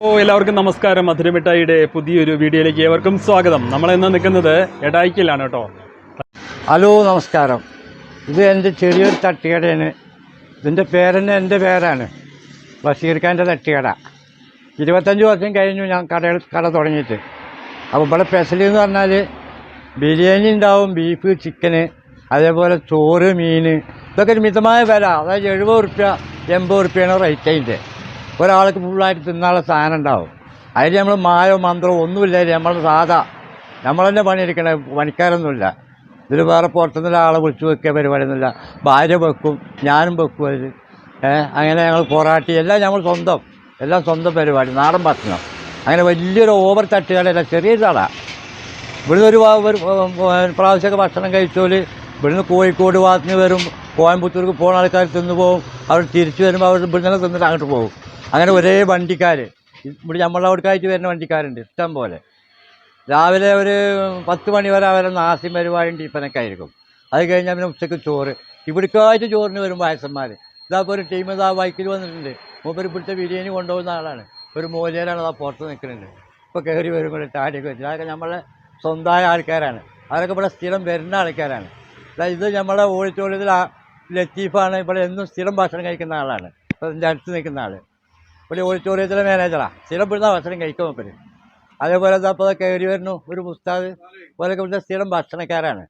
ഓ എല്ലാവർക്കും നമസ്കാരം. മധുരമിഠായിയുടെ പുതിയൊരു വീഡിയോയിലേക്ക് ഏവർക്കും സ്വാഗതം. നമ്മൾ ഇന്ന് നിൽക്കുന്നത് എടായിക്കിലാണ് കേട്ടോ. ഹലോ നമസ്കാരം. ഇത് എന്റെ ചെറിയൊരു തട്ടുകടയാണ്. ഇതിന്റെ പേരെന്നെ എന്റെ പേരാണ്. ബഷീർഖാന്റെ തട്ടുകട. ഇരുപത്തഞ്ച് വർഷം കഴിഞ്ഞു ഞാൻ കട കട തുടങ്ങിയിട്ട്. അപ്പോൾ ഇവിടെ സ്പെഷ്യൽ എന്ന് പറഞ്ഞാൽ ബിരിയാണി ഉണ്ടാവും ബീഫ് ചിക്കന് അതേപോലെ ചോറ് മീൻ. ഇതൊക്കെ ഒരു മിതമായ വില. അതായത് എഴുപത് റുപ്യ എൺപത് റുപ്യാണ് റേറ്റ് അതിന്റെ. ഒരാൾക്ക് ഫുള്ളായിട്ട് തിന്നാനുള്ള സാധനം ഉണ്ടാവും. അതിൽ നമ്മൾ മായോ മന്ത്രമോ ഒന്നുമില്ല നമ്മൾ സാധാ നമ്മൾ തന്നെ പണിയെടുക്കണേ പണിക്കാരൊന്നുമില്ല. ഇതിൽ വേറെ പുറത്തുനിന്ന് ഒരാളെ വിളിച്ചു വെക്കുക പരിപാടിയൊന്നുമില്ല. ഭാര്യ വെക്കും ഞാനും വെക്കും അതിൽ അങ്ങനെ ഞങ്ങൾ പൊറാട്ടി എല്ലാം ഞങ്ങൾ സ്വന്തം. എല്ലാം സ്വന്തം പരിപാടി നാടൻ ഭക്ഷണം. അങ്ങനെ വലിയൊരു ഓവർ തട്ടുകടയല്ല ചെറിയ തടാ. ഇവിടുന്ന് ഒരു പ്രാവശ്യമൊക്കെ ഭക്ഷണം കഴിച്ചോൽ ഇവിടുന്ന് കോഴിക്കോട് ഭാഗത്തുനിന്ന് വരും. കോയമ്പത്തൂർക്ക് പോകുന്ന ആൾക്കാർ തിന്നു പോകും അവർ തിരിച്ചു വരുമ്പോൾ അവർ ഇവിടുന്ന് തന്നെ തിന്നിട്ട് അങ്ങോട്ട് പോകും. അങ്ങനെ ഒരേ വണ്ടിക്കാർ ഇവിടെ നമ്മളെ അവിടേക്കായിട്ട് വരുന്ന വണ്ടിക്കാരുണ്ട് ഇഷ്ടം പോലെ രാവിലെ ഒരു പത്ത് മണി വരെ അവരെ നാസിം പരിപാടിയും ടിഫനൊക്കെ ആയിരിക്കും. അത് കഴിഞ്ഞാൽ പിന്നെ ഉച്ചയ്ക്ക് ചോറ്. ഇവിടേക്കായിട്ട് ചോറിന് വരും വയസ്സന്മാർ ഇതാപ്പോൾ ഒരു ടീം ഇതാ ബൈക്കിൽ വന്നിട്ടുണ്ട്. മൂപ്പര് ഇവിടുത്തെ ബിരിയാണി കൊണ്ടുപോകുന്ന ആളാണ്. ഒരു മൂലയിലാണ് അതാ പുറത്ത് നിൽക്കുന്നുണ്ട് ഇപ്പോൾ കയറി വരും കൂടെ താടിയൊക്കെ വെച്ചിട്ട് അതൊക്കെ നമ്മളെ സ്വന്തമായ ആൾക്കാരാണ്. അവരൊക്കെ ഇവിടെ സ്ഥിരം വരുന്ന ആൾക്കാരാണ്. ഇത് നമ്മളെ ഓഡിറ്റോറിയത്തിൽ ലത്തീഫാണ്. ഇവിടെ എന്നും സ്ഥിരം ഭക്ഷണം കഴിക്കുന്ന ആളാണ്. എന്റെ അടുത്ത് നിൽക്കുന്ന ആൾ ഇവിടെ ഓഡിറ്റോറിയത്തിലെ മാനേജറാണ് സ്ഥിരം ഇവിടുന്ന് ഭക്ഷണം കഴിക്കും മൂപ്പര് അതേപോലെ അപ്പോൾ ഇപ്പോൾ കയറി വരുന്നു? ഒരു പുസ്തകം പോലൊക്കെ ഇവിടുത്തെ സ്ഥിരം ഭക്ഷണക്കാരാണ്.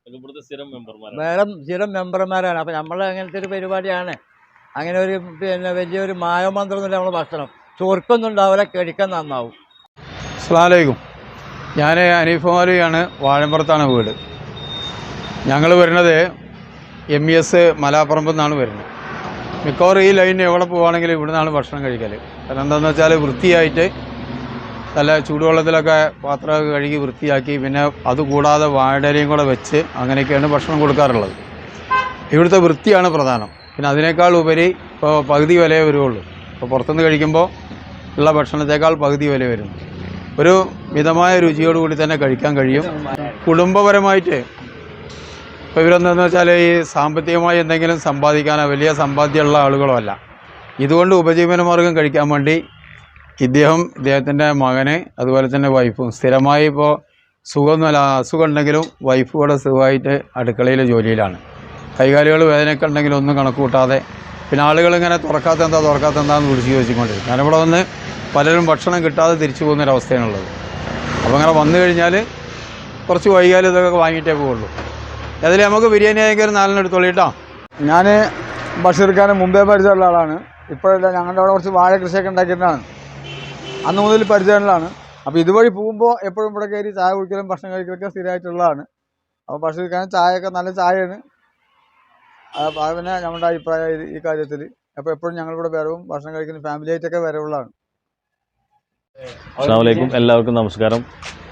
വേറെ സ്ഥിരം മെമ്പർമാരാണ്. അപ്പം നമ്മൾ അങ്ങനത്തെ ഒരു പരിപാടിയാണ്. അങ്ങനെ ഒരു പിന്നെ വലിയൊരു മായമന്ത്രമൊന്നുമില്ല നമ്മൾ ഭക്ഷണം. ചൊറുക്കൊന്നും ഉണ്ടാവില്ല കഴിക്കാൻ നന്നാവും. അസ്ലാമലൈക്കും ഞാൻ അനീഫ് മൗലവിയാണ്. വാഴമ്പുറത്താണ് വീട്. ഞങ്ങൾ വരുന്നത് എം ഇ എസ് മലാപ്പറമ്പിൽ നിന്നാണ് വരുന്നത്. മിക്കവാറും ഈ ലൈനിൽ എവിടെ പോവുകയാണെങ്കിലും ഇവിടെ നിന്നാണ് ഭക്ഷണം കഴിക്കൽ കാരണം എന്താണെന്ന് വെച്ചാൽ വൃത്തിയായിട്ട് നല്ല ചൂടുവെള്ളത്തിലൊക്കെ പാത്രമൊക്കെ കഴുകി വൃത്തിയാക്കി പിന്നെ അതുകൂടാതെ വാഴയിലയും കൂടെ വെച്ച് അങ്ങനെയൊക്കെയാണ് ഭക്ഷണം കൊടുക്കാറുള്ളത്. ഇവിടുത്തെ വൃത്തിയാണ് പ്രധാനം. പിന്നെ അതിനേക്കാൾ ഉപരി ഇപ്പോൾ പകുതി വിലയേ വരുള്ളൂ ഇപ്പോൾ പുറത്തുനിന്ന് കഴിക്കുമ്പോൾ ഉള്ള ഭക്ഷണത്തേക്കാൾ പകുതി വില വരും ഒരു മിതമായ രുചിയോടുകൂടി തന്നെ കഴിക്കാൻ കഴിയും. കുടുംബപരമായിട്ട് ഇപ്പോൾ ഇവരെന്താണെന്ന് വെച്ചാൽ ഈ സാമ്പത്തികമായി എന്തെങ്കിലും സമ്പാദിക്കാനോ വലിയ സമ്പാദ്യമുള്ള ആളുകളോ അല്ല. ഇതുകൊണ്ട് ഉപജീവനമാർഗം കഴിക്കാൻ വേണ്ടി ഇദ്ദേഹം ഇദ്ദേഹത്തിന്റെ മകന് അതുപോലെ തന്നെ വൈഫും സ്ഥിരമായി ഇപ്പോൾ സുഖമൊന്നുമല്ല അസുഖം ഉണ്ടെങ്കിലും വൈഫ് കൂടെ സുഖമായിട്ട് അടുക്കളയിലെ ജോലിയിലാണ്. കൈകാലുകൾ വേദനയൊക്കെ ഉണ്ടെങ്കിലും ഒന്നും കണക്ക് കൂട്ടാതെ പിന്നെ ആളുകൾ ഇങ്ങനെ തുറക്കാത്ത എന്താ തുറക്കാത്ത എന്താന്ന് വിളിച്ച് ചോദിച്ചുകൊണ്ടിരിക്കും. കാരണം ഇവിടെ വന്ന് പലരും ഭക്ഷണം കിട്ടാതെ തിരിച്ചു പോകുന്നൊരവസ്ഥയാണുള്ളത് അപ്പോൾ അങ്ങനെ വന്നു കഴിഞ്ഞാൽ കുറച്ച് വൈകാലും ഇതൊക്കെ വാങ്ങിയിട്ടേ പോവുള്ളൂ. അതിൽ നമുക്ക് ബിരിയാണി ആയിരിക്കും ഒരു നാലെണ്ണം എടുത്തോളൂ കേട്ടോ. ഞാൻ ബഷീർ ഖാനെ മുമ്പേ പരിചയമുള്ള ആളാണ്. ഇപ്പോഴല്ല ഞങ്ങളുടെ അവിടെ കുറച്ച് വാഴ കൃഷിയൊക്കെ ഉണ്ടാക്കിയിട്ടാണ് അന്ന് മുതൽ പരിചയമുള്ളതാണ്. അപ്പോൾ ഇതുവഴി പോകുമ്പോൾ എപ്പോഴും ഇവിടെ കയറി ചായ കുടിക്കലും ഭക്ഷണം കഴിക്കലൊക്കെ സ്ഥിരമായിട്ടുള്ളതാണ്. അപ്പോൾ ബഷീർ ഖാൻ ചായയൊക്കെ നല്ല ചായയാണ്. അപ്പോൾ അത് പിന്നെ നമ്മുടെ അഭിപ്രായം ഈ- കാര്യത്തിൽ അപ്പോൾ എപ്പോഴും ഞങ്ങളിവിടെ വരവും ഭക്ഷണം കഴിക്കുന്ന ഫാമിലി ആയിട്ടൊക്കെ വരവുള്ളതാണ്. അസ്സാമലൈക്കും എല്ലാവർക്കും നമസ്കാരം.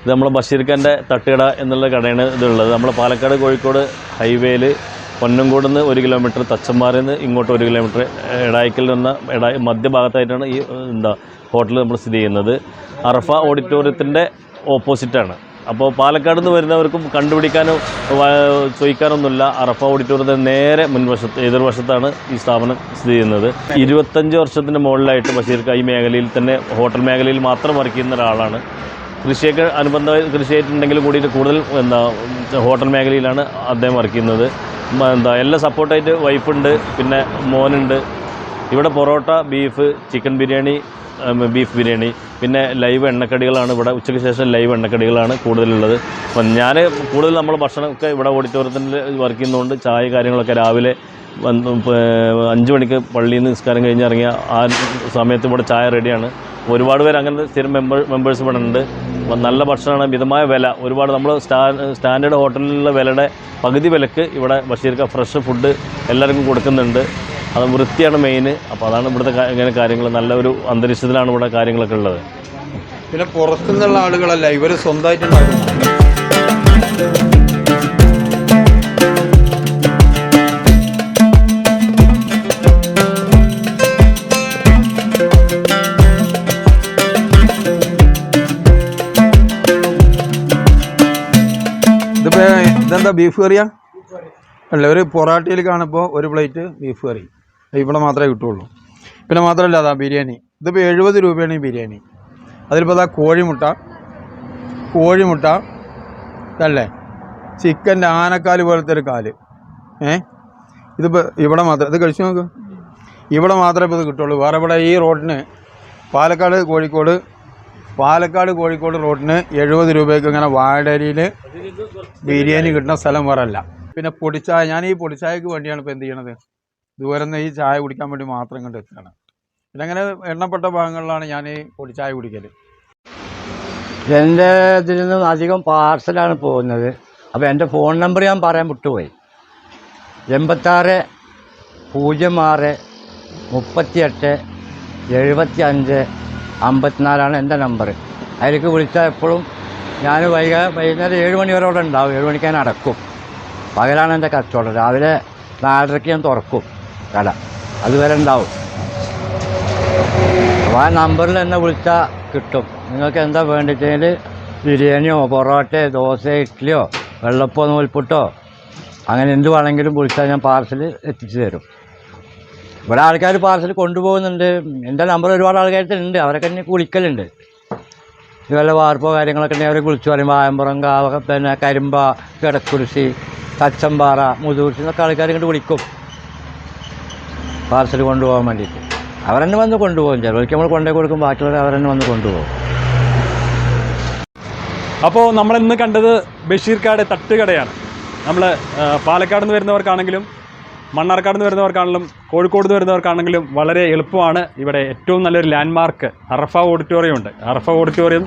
ഇത് നമ്മൾ ബഷീർഖാന്റെ തട്ടുകട എന്നുള്ള കടയാണ് ഇതുള്ളത്. നമ്മൾ പാലക്കാട് കോഴിക്കോട് ഹൈവേയിൽ പൊന്നംകോട് നിന്ന് ഒരു കിലോമീറ്റർ തച്ചമ്പാറിൽ നിന്ന് ഇങ്ങോട്ട് ഒരു കിലോമീറ്റർ എടായിക്കൽ നിന്ന് എടായി മധ്യഭാഗത്തായിട്ടാണ് ഈ എന്താ ഹോട്ടൽ നമ്മൾ സ്ഥിതി ചെയ്യുന്നത്. അറഫ ഓഡിറ്റോറിയത്തിന്റെ ഓപ്പോസിറ്റാണ്. അപ്പോൾ പാലക്കാട് നിന്ന് വരുന്നവർക്കും കണ്ടുപിടിക്കാനോ ചോദിക്കാനൊന്നുമില്ല. അറഫ ഓഡിറ്റോറിയത്തിന്റെ നേരെ മുൻവശത്ത് എതിർവശത്താണ് ഈ സ്ഥാപനം സ്ഥിതി ചെയ്യുന്നത്. ഇരുപത്തഞ്ച് വർഷത്തിന് മുകളിലായിട്ട് ബഷീർ ഖാൻ ഈ മേഖലയിൽ തന്നെ ഹോട്ടൽ മേഖലയിൽ മാത്രം വർക്ക് ചെയ്യുന്ന ഒരാളാണ്. കൃഷിയൊക്കെ അനുബന്ധ കൃഷിയായിട്ടുണ്ടെങ്കിൽ കൂടിയിട്ട് കൂടുതൽ എന്താ ഹോട്ടൽ മേഖലയിലാണ് അദ്ദേഹം വർക്ക് ചെയ്യുന്നത്. എന്താ എല്ലാം സപ്പോർട്ടായിട്ട് വൈഫുണ്ട് പിന്നെ മോനുണ്ട്. ഇവിടെ parotta beef chicken biryani beef biryani പിന്നെ ലൈവ് എണ്ണക്കടികളാണ് ഇവിടെ ഉച്ചയ്ക്ക് ശേഷം ലൈവ് എണ്ണക്കടികളാണ് കൂടുതലുള്ളത്. അപ്പം ഞാൻ കൂടുതൽ നമ്മൾ ഭക്ഷണമൊക്കെ ഇവിടെ ഓഡിറ്റോറിയത്തിൽ വർക്ക് ചെയ്യുന്നതുകൊണ്ട് ചായ കാര്യങ്ങളൊക്കെ രാവിലെ വന്ന് അഞ്ച് മണിക്ക് പള്ളിയിൽ നിന്ന് നിസ്കാരം കഴിഞ്ഞിറങ്ങിയ ആ സമയത്ത് ഇവിടെ ചായ റെഡിയാണ് ഒരുപാട് പേര് അങ്ങനെ സ്ഥിരം മെമ്പർ മെമ്പേഴ്സ് ഇവിടെ ഉണ്ട്. അപ്പം നല്ല ഭക്ഷണമാണ്. മിതമായ വില. ഒരുപാട് നമ്മൾ സ്റ്റാ സ്റ്റാൻഡേർഡ് ഹോട്ടലിലുള്ള വിലയുടെ പകുതി വിലക്ക് ഇവിടെ ബഷീർക്ക ഫ്രഷ് ഫുഡ് എല്ലാവർക്കും കൊടുക്കുന്നുണ്ട്. അത് വൃത്തിയാണ് മെയിൻ അപ്പോൾ അതാണ് ഇവിടുത്തെ ഇങ്ങനെ കാര്യങ്ങൾ. നല്ലൊരു അന്തരീക്ഷത്തിലാണ് ഇവിടെ കാര്യങ്ങളൊക്കെ ഉള്ളത്. പിന്നെ പുറത്തുനിന്നുള്ള ആളുകളല്ല ഇവർ സ്വന്തമായിട്ടുണ്ടാക്കും ഇതെന്താ ബീഫ് കറിയാ? അല്ല ഒരു പൊറാട്ടയിൽ കാണുമ്പോൾ ഒരു പ്ലേറ്റ് ബീഫ് കറി. ഇവിടെ മാത്രമേ കിട്ടുള്ളൂ. പിന്നെ മാത്രമല്ല അതാ ബിരിയാണി. ഇതിപ്പോൾ എഴുപത് രൂപയാണ് ഈ ബിരിയാണി. അതിലിപ്പോൾ അതാ കോഴിമുട്ട കോഴിമുട്ട അല്ലേ ചിക്കന്റെ ആനക്കാൽ പോലത്തെ ഒരു കാൽ. ഏ? ഇതിപ്പോൾ ഇവിടെ മാത്രം ഇത് കഴിച്ചു നോക്ക്. ഇവിടെ മാത്രമേ ഇപ്പോൾ ഇത് കിട്ടുള്ളൂ. വേറെ ഇവിടെ ഈ റോഡിന് പാലക്കാട് കോഴിക്കോട് പാലക്കാട് കോഴിക്കോട് റോഡിന് എഴുപത് രൂപയ്ക്ക് ഇങ്ങനെ വാഴരിയിൽ ബിരിയാണി കിട്ടുന്ന സ്ഥലം വേറെ അല്ല പിന്നെ പൊടിച്ചായ ഞാൻ ഈ പൊടിച്ചായക്ക് വേണ്ടിയാണ് ഇപ്പോൾ എന്ത് ചെയ്യണത്? ദൂരെ നിന്ന് ഈ ചായ കുടിക്കാൻ വേണ്ടി മാത്രം ഇങ്ങോട്ട് എത്തുകയാണ്. പിന്നെ അങ്ങനെ എണ്ണപ്പെട്ട ഭാഗങ്ങളിലാണ് ഞാൻ ഈ പൊടിച്ചായ കുടിക്കൽ എന്റെ ഇതിൽ നിന്ന് അധികം പാർസലാണ് പോകുന്നത്. അപ്പോൾ എന്റെ ഫോൺ നമ്പർ ഞാൻ പറയാൻ വിട്ടുപോയി. എൺപത്താറ് പൂജ്യം ആറ് മുപ്പത്തിയെട്ട് എഴുപത്തി അഞ്ച് അമ്പത്തിനാലാണ് എന്റെ നമ്പർ അതിലേക്ക് വിളിച്ചാൽ എപ്പോഴും ഞാൻ വൈക വൈകുന്നേരം ഏഴ് മണി അവിടെ ഉണ്ടാവും. ഏഴ് മണിക്ക് ഞാൻ അടക്കും. പകലാണ് എന്റെ കച്ചവടം. രാവിലെ നാലരയ്ക്ക് ഞാൻ തുറക്കും കട. അതുവരെ ഉണ്ടാവും. അപ്പോൾ ആ നമ്പറിൽ എന്നെ വിളിച്ചാൽ കിട്ടും. നിങ്ങൾക്ക് എന്താ വേണ്ടിച്ചെങ്കിൽ ബിരിയാണിയോ പൊറോട്ടയോ ദോശ ഇഡ്ഡലിയോ വെള്ളപ്പോ നൂൽപ്പുട്ടോ അങ്ങനെ എന്ത് വേണമെങ്കിലും വിളിച്ചാൽ ഞാൻ പാർസൽ എത്തിച്ചു തരും. ഇവിടെ ആൾക്കാർ പാർസൽ കൊണ്ടുപോകുന്നുണ്ട്. എന്റെ നമ്പർ ഒരുപാട് ആൾക്കാരുണ്ട് അവരൊക്കെ എന്നെ കുളിക്കലുണ്ട് ഇതുപോലെ വാർപ്പോ കാര്യങ്ങളൊക്കെ ഉണ്ടെങ്കിൽ അവരെ വിളിച്ചു പറയും. വായമ്പുറം കാവ പിന്നെ കരിമ്പ കിടക്കുരിശി തച്ചമ്പാറ മുതുകുരിശി എന്നൊക്കെ ആൾക്കാർ ഇങ്ങോട്ട് വിളിക്കും. പാർസൽ കൊണ്ടുപോകാൻ വേണ്ടിയിട്ട്. അവരെന്നെ വന്ന് കൊണ്ടുപോകും. ചിലവർക്ക് നമ്മൾ കൊണ്ടേ കൊടുക്കും. ബാക്കിയുള്ളവർ അവരെന്നെ വന്ന് കൊണ്ടുപോകും. അപ്പോൾ നമ്മൾ ഇന്ന് കണ്ടത് ബഷീർക്കാട് തട്ടുകടയാണ്. നമ്മൾ പാലക്കാട് നിന്ന് വരുന്നവർക്കാണെങ്കിലും മണ്ണാർക്കാട് നിന്ന് വരുന്നവർക്കാണെങ്കിലും കോഴിക്കോട് നിന്ന് വരുന്നവർക്കാണെങ്കിലും വളരെ എളുപ്പമാണ്. ഇവിടെ ഏറ്റവും നല്ലൊരു ലാൻഡ്മാർക്ക് അറഫ ഓഡിറ്റോറിയം ഉണ്ട്. അറഫ ഓഡിറ്റോറിയം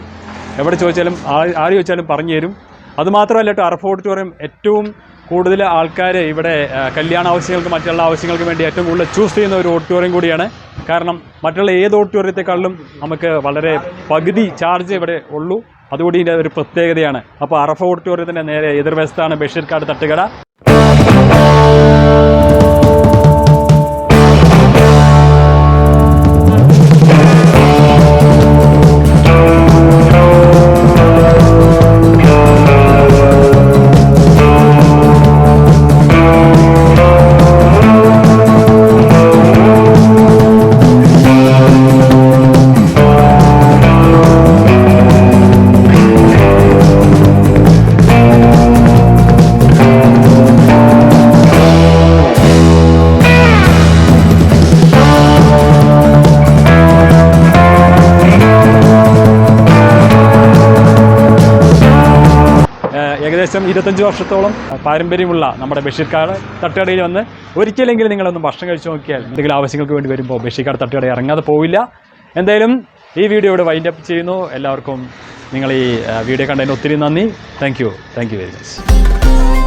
എവിടെ ചോദിച്ചാലും ആര് ചോദിച്ചാലും പറഞ്ഞു തരും. അതുമാത്രമല്ല കേട്ടോ അറഫ ഓഡിറ്റോറിയം ഏറ്റവും കൂടുതൽ ആൾക്കാർ ഇവിടെ കല്യാണ ആവശ്യങ്ങൾക്ക് മറ്റുള്ള ആവശ്യങ്ങൾക്ക് വേണ്ടി ഏറ്റവും കൂടുതൽ ചൂസ് ചെയ്യുന്ന ഒരു ഓഡിറ്റോറിയം കൂടിയാണ്. കാരണം മറ്റുള്ള ഏത് ഓഡിറ്റോറിയത്തെക്കാളിലും നമുക്ക് വളരെ പകുതി ചാർജ് ഇവിടെ ഉള്ളൂ. അതുകൂടി ഇതിന്റെ ഒരു പ്രത്യേകതയാണ്. അപ്പോൾ അറഫ ഓഡിറ്റോറിയത്തിന്റെ നേരെ എതിർവശത്താണ് ബഷീർക്കാട് തട്ടുകട. ഏകദേശം ഇരുപത്തഞ്ച് വർഷത്തോളം പാരമ്പര്യമുള്ള നമ്മുടെ ബഷീർക്കാട് തട്ടുകടയിൽ വന്ന് ഒരിക്കലെങ്കിലും നിങ്ങളൊന്ന് ഭക്ഷണം കഴിച്ചു നോക്കിയാൽ എന്തെങ്കിലും ആവശ്യങ്ങൾക്ക് വേണ്ടി വരുമ്പോൾ ബഷീർക്കാട് തട്ടുകട ഇറങ്ങാതെ പോവില്ല. എന്തായാലും ഈ വീഡിയോ ഇവിടെ വൈൻഡ് അപ്പ് ചെയ്യുന്നു. എല്ലാവർക്കും നിങ്ങൾ ഈ വീഡിയോ കണ്ടതിന് ഒത്തിരി നന്ദി. Thank you thank you very much